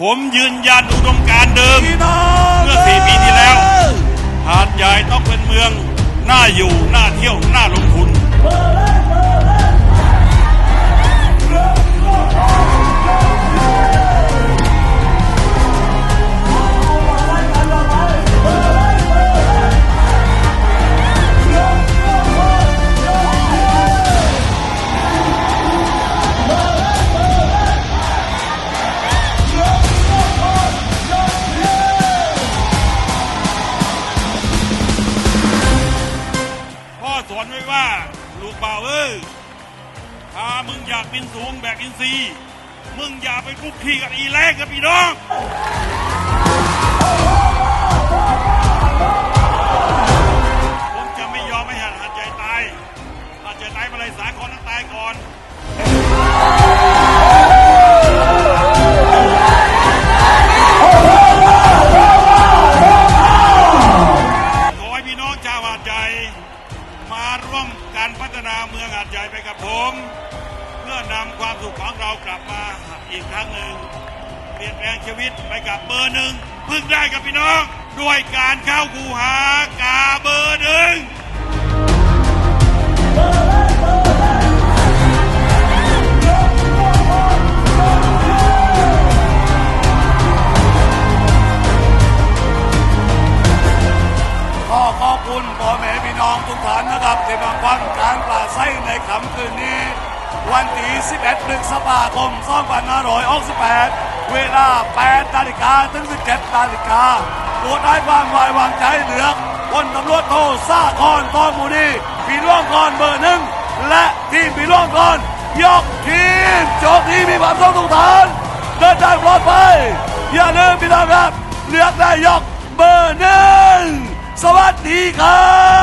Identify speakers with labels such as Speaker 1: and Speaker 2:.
Speaker 1: ผมยืนยันอุดมการณ์เดิม
Speaker 2: พี่น้อง
Speaker 1: เมื่อสี่ปีที่แล้วหาดใหญ่ต้องเป็นเมือง น่าอยู่ น่าเที่ยว น่าลงทุน สอนไว้ว่า ลูกบ่าวเอ้ยถ้ามึงอยากบินสูงแบบอินซีมึงอย่าไปคุกคีกับอีแรงกับพี่น้องผมจะไม่ยอมให้หาดหาดใหญ่ตายหาดใหญ่ตายมาเลยสาครต้องตายก่อนขอให้พี่น้องชาวหาดใหญ่ มาร่วมการพัฒนาเมืองหาดใหญ่ไปกับผม เพื่อนำความสุขของเรากลับมาอีกครั้งหนึ่งเปลี่ยนแปลงชีวิตไปกับเบอร์หนึ่งพึ่งได้กับพี่น้อง ด้วยการเข้าคูหากาเบอร์หนึ่ง
Speaker 2: ขอขอบคุณพ่อแม่ พี่น้องทุกท่านนะครับที่มาฟังการปราศัยในค่ำคืนนี้ วันที่ 11พฤษภาคม2568เวลา 8 นาฬิกาถึง 17 นาฬิกาโปรดให้ความไว้วางใจเหลือกพลตำรวจโทซาคอนทอมูนีพี่ร่วมกอนเบอร์หนึ่งและทีมพี่ร่วมกอนยกทีมโจบดีมีความสุขทุกท่านเดินทางปลอดภัยอย่าลืมพี่น้องครับเลือกนายกเบอร์หนึ่งสวัสดีครับ